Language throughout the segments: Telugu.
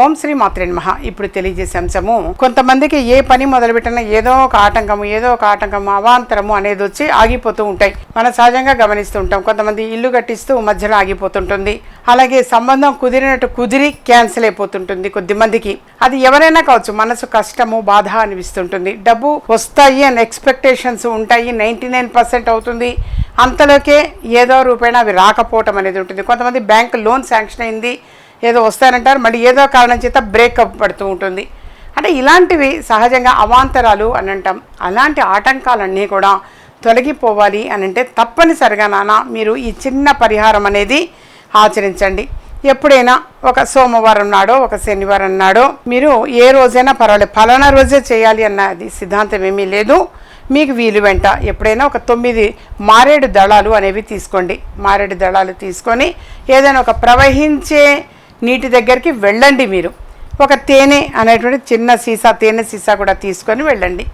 ఓం శ్రీ మాత్రే మహా ఇప్పుడు తెలియజేసే అంశము కొంతమందికి ఏ పని మొదలుపెట్టినా ఏదో ఒక ఆటంకము ఏదో ఒక ఆటంకము అవాంతరము అనేది వచ్చి ఆగిపోతూ ఉంటాయి. మనం సహజంగా గమనిస్తూ ఉంటాం. కొంతమంది ఇల్లు కట్టిస్తూ మధ్యలో ఆగిపోతుంటుంది. అలాగే సంబంధం కుదిరినట్టు కుదిరి క్యాన్సిల్ అయిపోతుంటుంది కొద్ది మందికి. అది ఎవరైనా కావచ్చు మనసు కష్టము బాధ అనిపిస్తుంటుంది. డబ్బు వస్తాయి అని ఎక్స్పెక్టేషన్స్ ఉంటాయి. నైంటీ నైన్ పర్సెంట్ అవుతుంది. అంతలోకే ఏదో రూపేణ అవి రాకపోవటం అనేది ఉంటుంది. కొంతమంది బ్యాంక్ లోన్ శాంక్షన్ అయింది. ఏదో వస్తారంటారు. మళ్ళీ ఏదో కారణం చేత బ్రేకప్ పడుతూ ఉంటుంది. అంటే ఇలాంటివి సహజంగా అవాంతరాలు అని అంటాం. అలాంటి ఆటంకాలన్నీ కూడా తొలగిపోవాలి అని అంటే తప్పనిసరిగా నాన్న మీరు ఈ చిన్న పరిహారం అనేది ఆచరించండి. ఎప్పుడైనా ఒక సోమవారం నాడో ఒక శనివారం నాడో మీరు ఏ రోజైనా పర్వాలేదు. ఫలానా రోజే చేయాలి అన్నది సిద్ధాంతం ఏమీ లేదు. మీకు వీలు వెంట ఎప్పుడైనా ఒక తొమ్మిది మారేడు దళాలు అనేవి తీసుకోండి. మారేడు దళాలు తీసుకొని ఏదైనా ఒక ప్రవహించే నీటి దగ్గరికి వెళ్ళండి మీరు. ఒక తేనె అనేటువంటి చిన్న సీసా తేనె సీసా కూడా తీసుకొని వెళ్ళండి.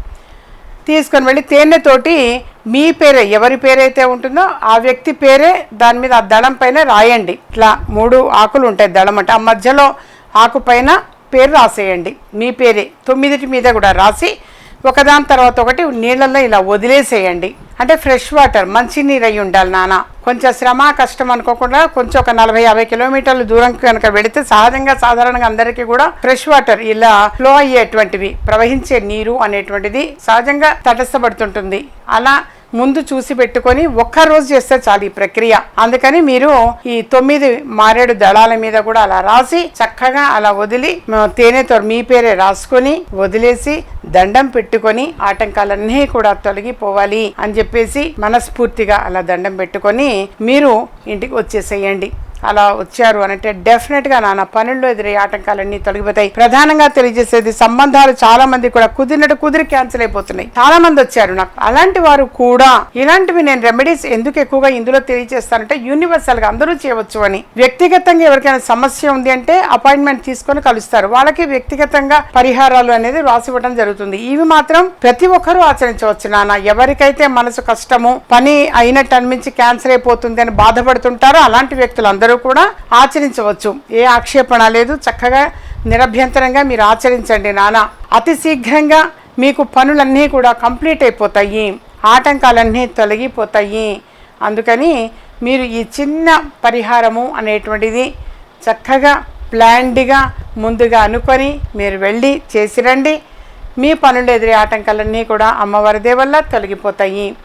తీసుకొని వెళ్ళి తేనెతోటి మీ పేరే ఎవరి పేరైతే ఉంటుందో ఆ వ్యక్తి పేరే దాని మీద ఆ దళం పైన రాయండి. ఇట్లా మూడు ఆకులు ఉంటాయి దళం అంటే ఆ మధ్యలో ఆకు పైన పేరు రాసేయండి. మీ పేరే తొమ్మిదిటి మీద కూడా రాసి ఒకదాని తర్వాత ఒకటి నీళ్ళల్లో ఇలా వదిలేసేయండి. అంటే ఫ్రెష్ వాటర్ మంచి నీరు అయి ఉండాలి నాన్న. కొంచెం శ్రమ కష్టం అనుకోకుండా కొంచెం ఒక నలభై యాభై కిలోమీటర్ల దూరం కనుక వెడితే సహజంగా సాధారణంగా అందరికీ కూడా ఫ్రెష్ వాటర్ ఇలా ఫ్లో అయ్యేటువంటివి ప్రవహించే నీరు అనేటువంటిది సహజంగా తటస్థపడుతుంటుంది. అలా ముందు చూసి పెట్టుకొని ఒక్క రోజు చేస్తే చాలు ఈ ప్రక్రియ. అందుకని మీరు ఈ తొమ్మిది మారేడు దళాల మీద కూడా అలా రాసి చక్కగా అలా వదిలి తేనెతో మీ పేరే రాసుకొని వదిలేసి దండం పెట్టుకొని ఆటంకాలన్నీ కూడా తొలగిపోవాలి అని చెప్పేసి మనస్ఫూర్తిగా అలా దండం పెట్టుకొని మీరు ఇంటికి వచ్చేసేయండి. అలా వచ్చారు అని అంటే డెఫినెట్గా నాన్న పనుల్లో ఎదురే ఆటంకాలన్నీ తొలగిపోతాయి. ప్రధానంగా తెలియజేసేది సంబంధాలు చాలా మంది కూడా కుదిరినట్టు కుదిరి క్యాన్సిల్ అయిపోతున్నాయి. చాలా మంది వచ్చారు నాకు. అలాంటి వారు కూడా ఇలాంటివి నేను రెమెడీస్ ఎందుకు ఎక్కువగా ఇందులో తెలియజేస్తానంటే యూనివర్సల్గా అందరూ చేయవచ్చు అని. వ్యక్తిగతంగా ఎవరికైనా సమస్య ఉంది అంటే అపాయింట్మెంట్ తీసుకొని కలుస్తారు. వాళ్ళకి వ్యక్తిగతంగా పరిహారాలు అనేది రాసి ఇవ్వడం జరుగుతుంది. ఇవి మాత్రం ప్రతి ఒక్కరూ ఆచరించవచ్చు నాన్న. ఎవరికైతే మనసు కష్టము పని అయినట్టు అనిపించి క్యాన్సిల్ అయిపోతుంది అని బాధపడుతుంటారో అలాంటి వ్యక్తులందరూ కూడా ఆచరించవచ్చు. ఏ ఆక్షేపణ లేదు. చక్కగా నిరభ్యంతరంగా మీరు ఆచరించండి నాన్న అతి శీఘ్రంగా మీకు పనులన్నీ కూడా కంప్లీట్ అయిపోతాయి. ఆటంకాలన్నీ తొలగిపోతాయి. అందుకని మీరు ఈ చిన్న పరిహారము అనేటువంటిది చక్కగా ప్లాన్డ్గా ముందుగా అనుకొని మీరు వెళ్ళి చేసిరండి మీ పనులు ఎదురే ఆటంకాలన్నీ కూడా అమ్మవారి వల్ల తొలగిపోతాయి.